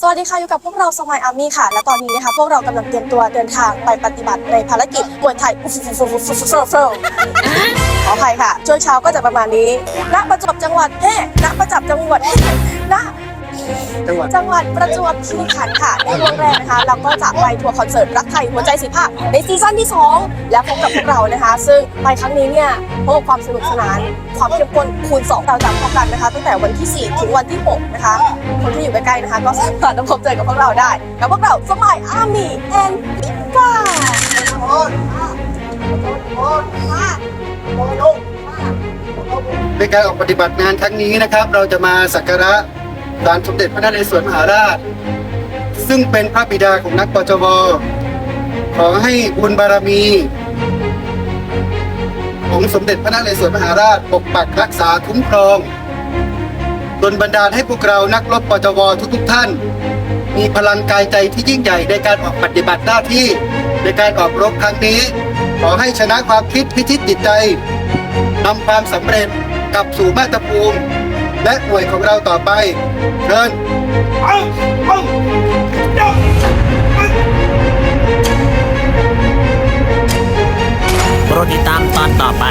สวัสดีค่ะ อยู่กับพวกเราสมัยอาร์มี่ค่ะ และตอนนี้นะคะพวกเรากำลังเตรียมตัวเดินทางไปปฏิบัติในภารกิจมวยไทยขออภัยค่ะ ช่วงเช้าก็จะประมาณนี้ ณ ประจบจังหวัดเพ่ณประจับจังหวัดณ จังหวัดจังหวัดประจวบคีรีขันธ์ค่ะในวงแรกนะคะเราก็จะไปทัวร์คอนเสิร์ตรักไทยหัวใจสีภาคในซีซั่นที่ 2 และพบกับพวกเรานะคะ ซึ่งไปครั้งนี้เนี่ยพบกับความสนุกสนานความเข้มข้นคูณ2เราจะพบกันนะคะ ตั้งแต่วันที่ 4 ถึงวันที่ 6 นะคะ คนที่อยู่ใกล้ๆนะคะ ก็สามารถมาพบเจอกับพวกเราได้กับพวกเราสมัยอาร์มี่แอนด์พิก้าในการออกปฏิบัติงานครั้งนี้นะครับ เราจะมาสักการะ ศาลสมเด็จพระนเรศวรมหาราช ซึ่งเป็นพระบิดาของนักปจวขอให้บุญบารมีของสมเด็จพระนเรศวรมหาราชปกปักรักษาคุ้มครองดลบันดาลให้พวกเรานักรบปจวทุกๆท่าน มีพลังกายใจที่ยิ่งใหญ่ในการออกปฏิบัติหน้าที่ในการออกรบครั้งนี้ ขอให้ชนะความคิดพิชิตจิตใจนำความสำเร็จกลับสู่มาตรภูมิ และหน่วยของเราต่อไปเชิญโปรดติดตามตอนต่อไป